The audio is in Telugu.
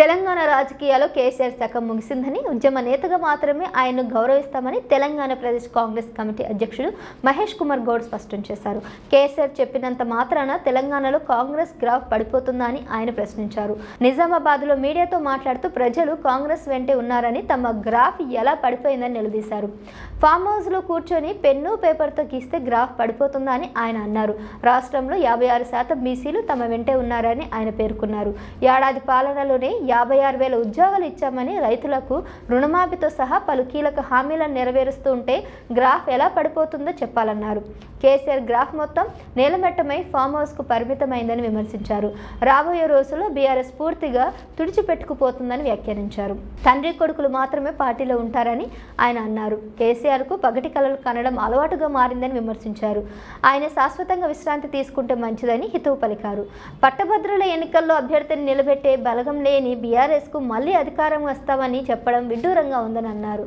తెలంగాణ రాజకీయాల్లో కేసీఆర్ శకం ముగిసిందని ఉద్యమ నేతగా మాత్రమే ఆయన్ను గౌరవిస్తామని తెలంగాణ ప్రదేశ్ కాంగ్రెస్ కమిటీ అధ్యక్షుడు మహేష్ కుమార్ గౌడ్ స్పష్టం చేశారు. కేసీఆర్ చెప్పినంత మాత్రాన తెలంగాణలో కాంగ్రెస్ గ్రాఫ్ పడిపోతుందా అని ఆయన ప్రశ్నించారు. నిజామాబాద్లో మీడియాతో మాట్లాడుతూ ప్రజలు కాంగ్రెస్ వెంటే ఉన్నారని తమ గ్రాఫ్ ఎలా పడిపోయిందని నిలదీశారు. ఫామ్ హౌస్లో కూర్చొని పెన్ను పేపర్తో గీస్తే గ్రాఫ్ పడిపోతుందా అని ఆయన అన్నారు. రాష్ట్రంలో యాభై ఆరు శాతం బీసీలు తమ వెంటే ఉన్నారని ఆయన పేర్కొన్నారు. ఏడాది పాలనలోనే యాభై ఆరు వేల ఉద్యోగాలు ఇచ్చామని రైతులకు రుణమాఫీతో సహా పలు కీలక హామీలను నెరవేరుస్తూ ఉంటే గ్రాఫ్ ఎలా పడిపోతుందో చెప్పాలన్నారు. కేసీఆర్ గ్రాఫ్ మొత్తం నేలమెట్టమై ఫామ్ హౌస్కు పరిమితమైందని విమర్శించారు. రాబోయే రోజుల్లో బీఆర్ఎస్ పూర్తిగా తుడిచిపెట్టుకుపోతుందని వ్యాఖ్యానించారు. తండ్రి కొడుకులు మాత్రమే పార్టీలో ఉంటారని ఆయన అన్నారు. కేసీఆర్కు పగటి కలలు కనడం అలవాటుగా మారిందని విమర్శించారు. ఆయన శాశ్వతంగా విశ్రాంతి తీసుకుంటే మంచిదని హితవు పలికారు. పట్టభద్రుల ఎన్నికల్లో అభ్యర్థిని నిలబెట్టే బలగం లేని బీఆర్ఎస్కు మళ్ళీ అధికారం వస్తామని చెప్పడం విడ్డూరంగా ఉందని అన్నారు.